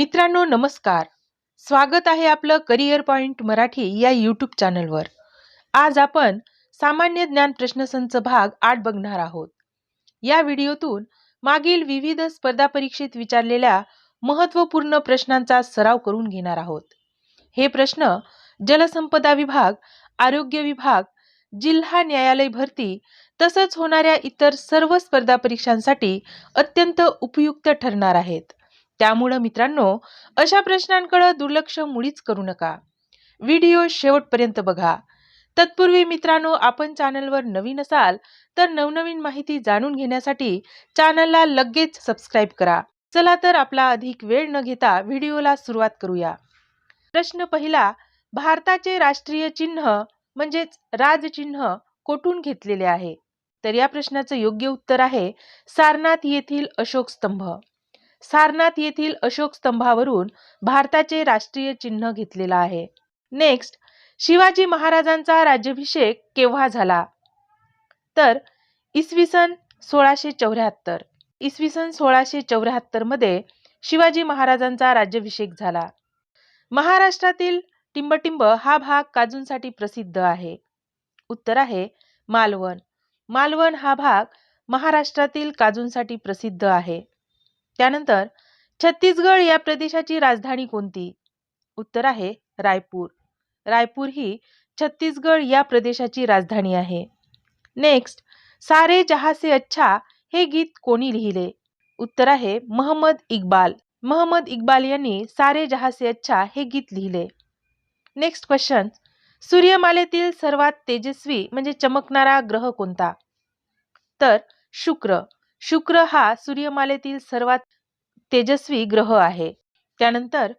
मित्रांनो नमस्कार. स्वागत आहे आपलं करिअर पॉइंट मराठी या यूट्यूब चॅनलवर आज आपण सामान्य ज्ञान प्रश्नसंच भाग आठ बघणार आहोत. या व्हिडिओतून मागील विविध स्पर्धा परीक्षेत विचारलेल्या महत्त्वपूर्ण प्रश्नांचा सराव करून घेणार आहोत. हे प्रश्न जलसंपदा विभाग आरोग्य विभाग जिल्हा न्यायालय भरती तसंच होणाऱ्या इतर सर्व स्पर्धा परीक्षांसाठी अत्यंत उपयुक्त ठरणार आहेत. त्यामुळं मित्रांनो अशा प्रश्नांकडे दुर्लक्ष मुळीच करू नका. व्हिडिओ शेवटपर्यंत बघा. तत्पूर्वी मित्रांनो आपण चॅनलवर नवीन असाल तर नवनवीन माहिती जाणून घेण्यासाठी चॅनलला लगेच सबस्क्राईब करा. चला तर आपला अधिक वेळ न घेता व्हिडिओला सुरुवात करूया. प्रश्न पहिला भारताचे राष्ट्रीय चिन्ह म्हणजेच राजचिन्ह कोठून घेतलेले आहे? तर या प्रश्नाचं योग्य उत्तर आहे सारनाथ येथील अशोक स्तंभ. सारनाथ येथील अशोक स्तंभावरून भारताचे राष्ट्रीय चिन्ह घेतलेला आहे. नेक्स्ट शिवाजी महाराजांचा राज्याभिषेक केव्हा झाला? तर इसवी सन सोळाशे चौऱ्याहत्तर. इसवी सन सोळाशे चौऱ्याहत्तरमध्ये शिवाजी महाराजांचा राज्याभिषेक झाला. महाराष्ट्रातील टिंबटिंब हा भाग काजूंसाठी प्रसिद्ध आहे. उत्तर आहे मालवण. मालवण हा भाग महाराष्ट्रातील काजूंसाठी प्रसिद्ध आहे. त्यानंतर छत्तीसगड या प्रदेशाची राजधानी कोणती? उत्तर आहे रायपूर. रायपूर ही छत्तीसगड या प्रदेशाची राजधानी आहे. नेक्स्ट सारे जहा से अच्छा हे गीत कोणी लिहिले? उत्तर आहे महम्मद इक्बाल. महम्मद इक्बाल यांनी सारे जहा से अच्छा हे गीत लिहिले. नेक्स्ट क्वेश्चन सूर्यमालेतील सर्वात तेजस्वी म्हणजे चमकणारा ग्रह कोणता? तर शुक्र. शुक्र हा सूर्यमालेतील सर्वात तेजस्वी ग्रह आहे. त्यानंतर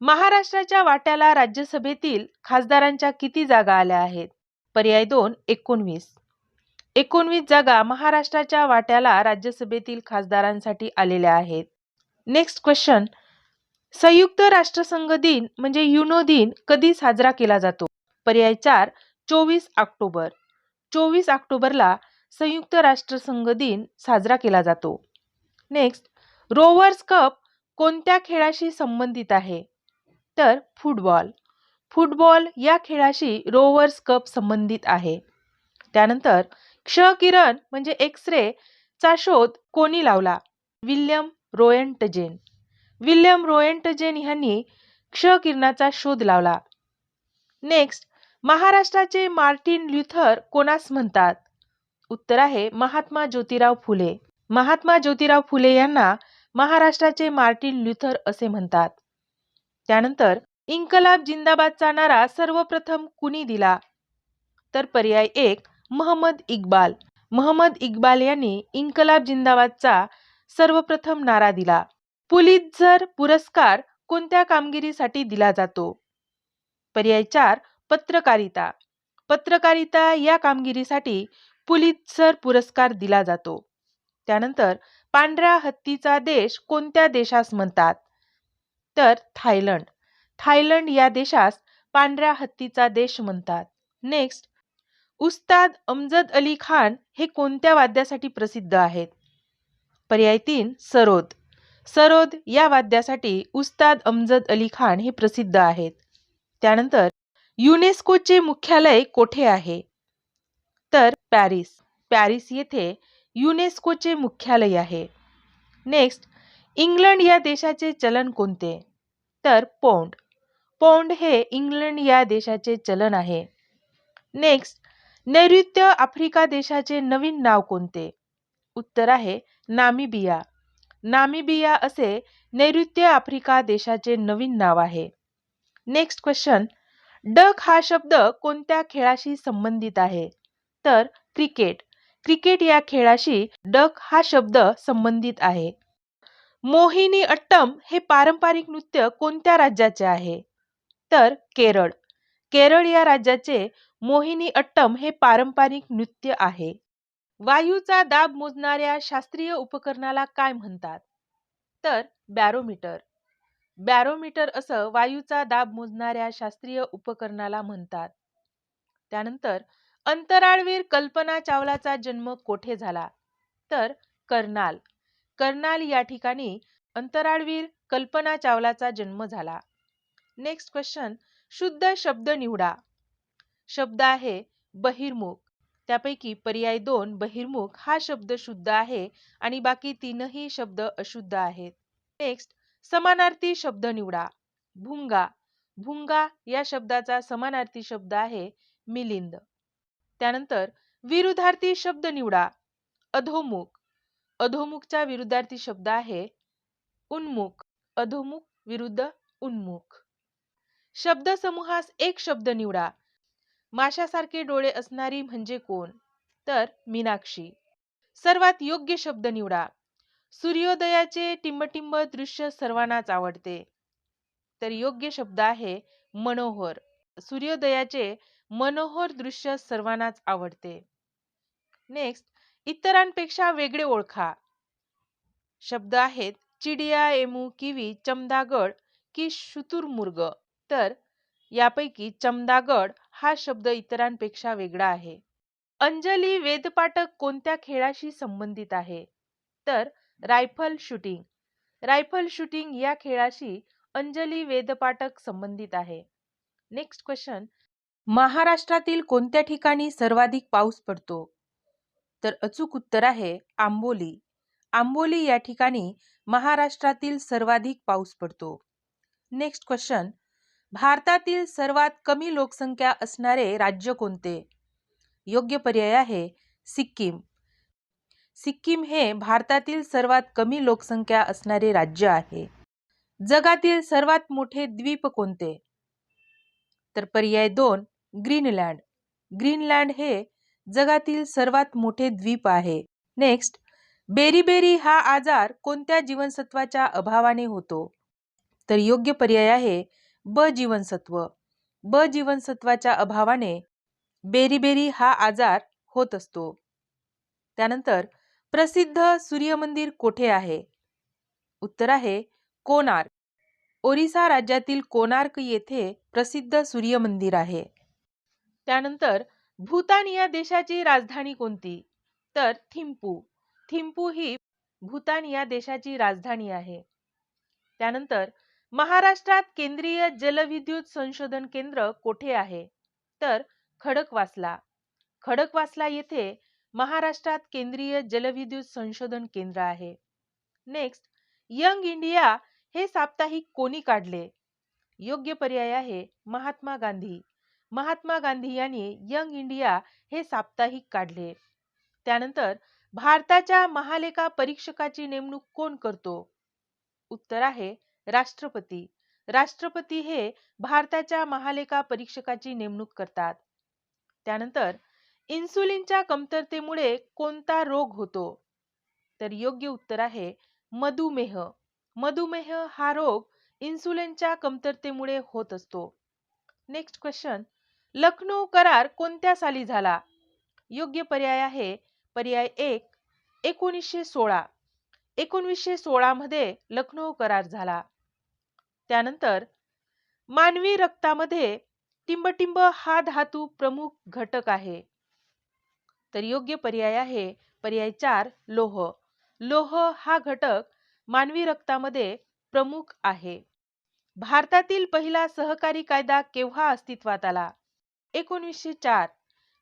महाराष्ट्राच्या वाट्याला राज्यसभेतील खासदारांच्या किती जागा आल्या आहेत? पर्याय दोन एकोणवीस. एकोणवीस जागा महाराष्ट्राच्या वाट्याला राज्यसभेतील खासदारांसाठी आलेल्या आहेत. नेक्स्ट क्वेश्चन संयुक्त राष्ट्रसंघ दिन म्हणजे युनो दिन कधी साजरा केला जातो? पर्याय चार चोवीस ऑक्टोबर. चोवीस ऑक्टोबरला संयुक्त राष्ट्रसंघ दिन साजरा केला जातो. नेक्स्ट रोवर्स कप कोणत्या खेळाशी संबंधित आहे? तर फुटबॉल फुटबॉल या खेळाशी रोवर्स कप संबंधित आहे. त्यानंतर क्ष किरण म्हणजे एक्स रे चा शोध कोणी लावला? विल्यम रोयंटजेन विल्यम रोयंटजेन यांनी क्ष किरणाचा शोध लावला. नेक्स्ट महाराष्ट्राचे मार्टिन ल्युथर कोणास म्हणतात? उत्तर आहे महात्मा ज्योतिराव फुले. महात्मा ज्योतिराव फुले यांना महाराष्ट्राचे मार्टिन ल्युथर असे म्हणतात. त्यानंतर इन्कलाब जिंदाबादचा नारा सर्वप्रथम कुणी दिला? तर पर्याय एक महम्मद इक्बाल. महम्मद इक्बाल यांनी इन्कलाब जिंदाबादचा सर्वप्रथम नारा दिला. पुलितझर पुरस्कार कोणत्या कामगिरीसाठी दिला जातो? पर्याय चार पत्रकारिता. पत्रकारिता या कामगिरीसाठी पुलित्झर पुरस्कार दिला जातो. त्यानंतर पांढऱ्या हत्तीचा देश कोणत्या देशास म्हणतात? तर थायलंड. थायलंड या देशास पांढऱ्या हत्तीचा देश म्हणतात. नेक्स्ट उस्ताद अमजद अली खान हे कोणत्या वाद्यासाठी प्रसिद्ध आहेत? पर्याय तीन सरोद. सरोद या वाद्यासाठी उस्ताद अमजद अली खान हे प्रसिद्ध आहेत. त्यानंतर युनेस्कोचे मुख्यालय कोठे आहे? तर पॅरिस. पॅरिस येथे युनेस्कोचे मुख्यालय आहे. नेक्स्ट इंग्लंड या देशाचे चलन कोणते? तर पौंड. पौंड हे इंग्लंड या देशाचे चलन आहे. नेक्स्ट नैऋत्य आफ्रिका देशाचे नवीन नाव कोणते? उत्तर आहे नामिबिया. नामिबिया असे नैऋत्य आफ्रिका देशाचे नवीन नाव आहे. नेक्स्ट क्वेश्चन डक हा शब्द कोणत्या खेळाशी संबंधित आहे? तर क्रिकेट. क्रिकेट या खेळाशी डक हा शब्द संबंधित आहे. मोहिनी अट्टम हे पारंपरिक नृत्य कोणत्या राज्याचे आहे? तर केरळ. केरळ या राज्याचे मोहिनी अट्टम हे पारंपरिक नृत्य आहे. वायूचा दाब मोजणाऱ्या शास्त्रीय उपकरणाला काय म्हणतात? तर बॅरोमीटर. बॅरोमीटर असं वायूचा दाब मोजणाऱ्या शास्त्रीय उपकरणाला म्हणतात. त्यानंतर अंतराळवीर कल्पना चावलाचा जन्म कोठे झाला? तर कर्नाल. कर्नाल या ठिकाणी अंतराळवीर कल्पना चावलाचा जन्म झाला. नेक्स्ट क्वेश्चन शुद्ध शब्द निवडा. शब्द आहे बहिर्मुख. त्यापैकी पर्याय दोन बहिर्मुख हा शब्द शुद्ध आहे आणि बाकी तीनही शब्द अशुद्ध आहेत. नेक्स्ट समानार्थी शब्द निवडा. भुंगा. भुंगा या शब्दाचा समानार्थी शब्द आहे मिलिंद. त्यानंतर विरुद्धार्थी शब्द निवडा. अधोमुख. अधोमुखचा विरुद्धार्थी शब्द आहे उन्मुख. अधोमुख विरुद्ध उन्मुख. शब्द समूहास एक शब्द निवडा. माशासारखे डोळे असणारी म्हणजे कोण? तर मीनाक्षी. सर्वात योग्य शब्द निवडा. सूर्योदयाचे टिंबटिंब दृश्य सर्वांनाच आवडते. तर योग्य शब्द आहे मनोहर. सूर्योदयाचे मनोहर दृश्य सर्वांनाच आवडते. नेक्स्ट इतरांपेक्षा वेगळे ओळखा. शब्द आहेत चिडिया एमू किवी चमदागड की शुतुरमुर्ग तर यापैकी चमदागड हा शब्द इतरांपेक्षा वेगळा आहे. अंजली वेदपाठक कोणत्या खेळाशी संबंधित आहे? तर रायफल शूटिंग. रायफल शूटिंग या खेळाशी अंजली वेदपाठक संबंधित आहे. नेक्स्ट क्वेश्चन महाराष्ट्रातील कोणत्या ठिकाणी सर्वाधिक पाऊस पडतो? तर अचूक उत्तर आहे आंबोली. आंबोली या ठिकाणी महाराष्ट्रातील सर्वाधिक पाऊस पडतो. नेक्स्ट क्वेश्चन भारतातील सर्वात कमी लोकसंख्या असणारे राज्य कोणते? योग्य पर्याय आहे सिक्कीम. सिक्कीम हे भारतातील सर्वात कमी लोकसंख्या असणारे राज्य आहे. जगातील सर्वात मोठे द्वीप कोणते? तर पर्याय दोन ग्रीनलँड. ग्रीनलँड हे जगातील सर्वात मोठे द्वीप आहे. नेक्स्ट बेरीबेरी हा आजार कोणत्या जीवनसत्वाच्या अभावाने होतो? तर योग्य पर्याय आहे ब जीवनसत्व. ब जीवनसत्वाच्या अभावाने बेरीबेरी हा आजार होत असतो. त्यानंतर प्रसिद्ध सूर्यमंदिर कोठे आहे? उत्तर आहे कोणार्क. ओरिसा राज्यातील कोणार्क येथे प्रसिद्ध सूर्यमंदिर आहे. त्यानंतर भूतान या देशाची राजधानी कोणती? तर थिंपू थिंपू ही भूतान या देशाची राजधानी आहे. त्यानंतर महाराष्ट्रात केंद्रीय जलविद्युत संशोधन केंद्र कोठे आहे? तर खडकवासला. खडकवासला येथे महाराष्ट्रात केंद्रीय जलविद्युत संशोधन केंद्र आहे. नेक्स्ट यंग इंडिया हे साप्ताहिक कोणी काढले? योग्य पर्याय आहे महात्मा गांधी. महात्मा गांधी यांनी यंग इंडिया हे साप्ताहिक काढले. त्यानंतर भारताच्या महालेखा परीक्षकाची नेमणूक कोण करतो? उत्तर आहे राष्ट्रपती. राष्ट्रपती हे भारताच्या महालेखा परीक्षकाची नेमणूक करतात. त्यानंतर इन्सुलिनच्या कमतरतेमुळे कोणता रोग होतो? तर योग्य उत्तर आहे मधुमेह. मधुमेह हा रोग इन्सुलिनच्या कमतरतेमुळे होत असतो. Next question. लखनौ करार कोणत्या साली झाला? योग्य पर्याय आहे. पर्याय एक एकोणीसशे सोळा. एकोणीसशे सोळामध्ये लखनौ करार झाला. त्यानंतर मानवी रक्तामध्ये टिंबटिंब हा धातू प्रमुख घटक आहे. तर योग्य पर्याय आहे. पर्याय चार लोह. लोह हा घटक मानवी रक्तामध्ये प्रमुख आहे. भारतातील पहिला सहकारी कायदा केव्हा अस्तित्वात आला? एकोणीसशे चार.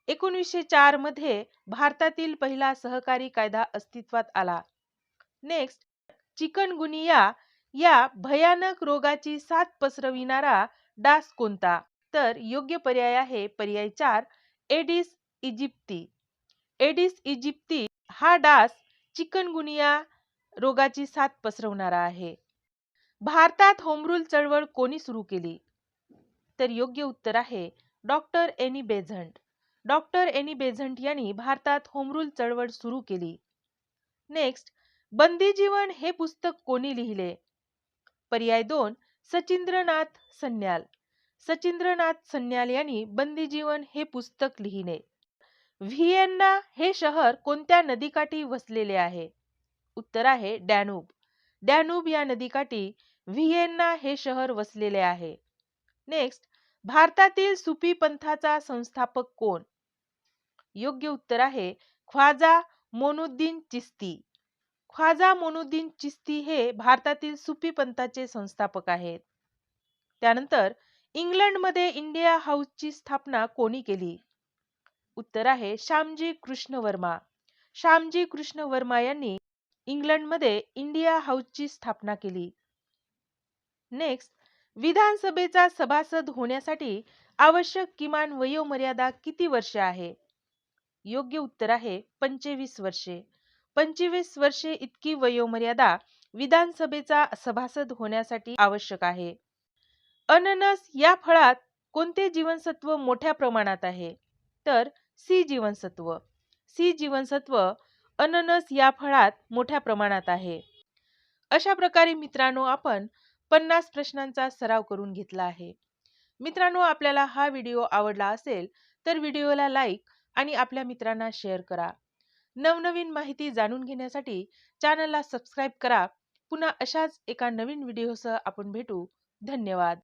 एकोणीसशे चारमध्ये भारतातील पहिला सहकारी कायदा अस्तित्वात आला. नेक्स्ट चिकनगुनिया या भयानक रोगाची साथ पसरविणारा डास कोणता? तर योग्य पर्याय आहे पर्याय चार एडिस इजिप्ती. एडिस इजिप्ती हा डास चिकनगुनिया रोगाची साथ पसरवणारा आहे. भारतात होमरूल चळवळ कोणी सुरू केली? तर योग्य उत्तर आहे doctor Annie Besant. Doctor Annie Besant यांनी भारतात होमरूल चळवळ सुरू केली. नेक्स्ट बंदी जीवन हे पुस्तक कोणी लिहिले? पर्याय दोन सचिंद्रनाथ सन्याल. सचिंद्रनाथ सन्याल यांनी बंदी जीवन हे पुस्तक लिहिले. व्हिएन्ना हे शहर कोणत्या नदीकाठी वसलेले आहे? उत्तर आहे डॅनूब. डॅनूब या नदीकाठी व्हिएन्ना हे शहर वसलेले आहे. नेक्स्ट भारतातील सुफी पंथाचा संस्थापक कोण? योग्य उत्तर आहे ख्वाजा मोनुद्दीन चिस्ती. ख्वाजा मोनुद्दीन चिस्ती हे भारतातील सुफी पंथाचे संस्थापक आहेत. त्यानंतर इंग्लंडमध्ये इंडिया हाऊसची स्थापना कोणी केली? उत्तर आहे श्यामजी कृष्ण वर्मा श्यामजी कृष्ण वर्मा यांनी इंग्लंडमध्ये इंडिया हाऊसची स्थापना केली. नेक्स्ट विधानसभेचा सभासद होण्यासाठी आवश्यक किमान वयोमर्यादा किती वर्षे आहे? योग्य उत्तर आहे पंचवीस वर्षे. पंचवीस वर्षे इतकी वयोमर्यादा विधानसभेचा सभासद होण्यासाठी आवश्यक आहे. अननस या फळात कोणते जीवनसत्व मोठ्या प्रमाणात आहे? तर सी जीवनसत्व. सी जीवनसत्व अननस या फळात मोठ्या प्रमाणात आहे. अशा प्रकारे मित्रांनो आपण पन्नास प्रश्नांचा सराव करून घेतला आहे. मित्रांनो आपल्याला हा व्हिडिओ आवडला असेल तर व्हिडिओला लाईक आणि आपल्या मित्रांना शेअर करा. नवनवीन माहिती जाणून घेण्यासाठी चॅनलला सबस्क्राईब करा. पुन्हा अशाच एका नवीन व्हिडिओसह आपण भेटू. धन्यवाद.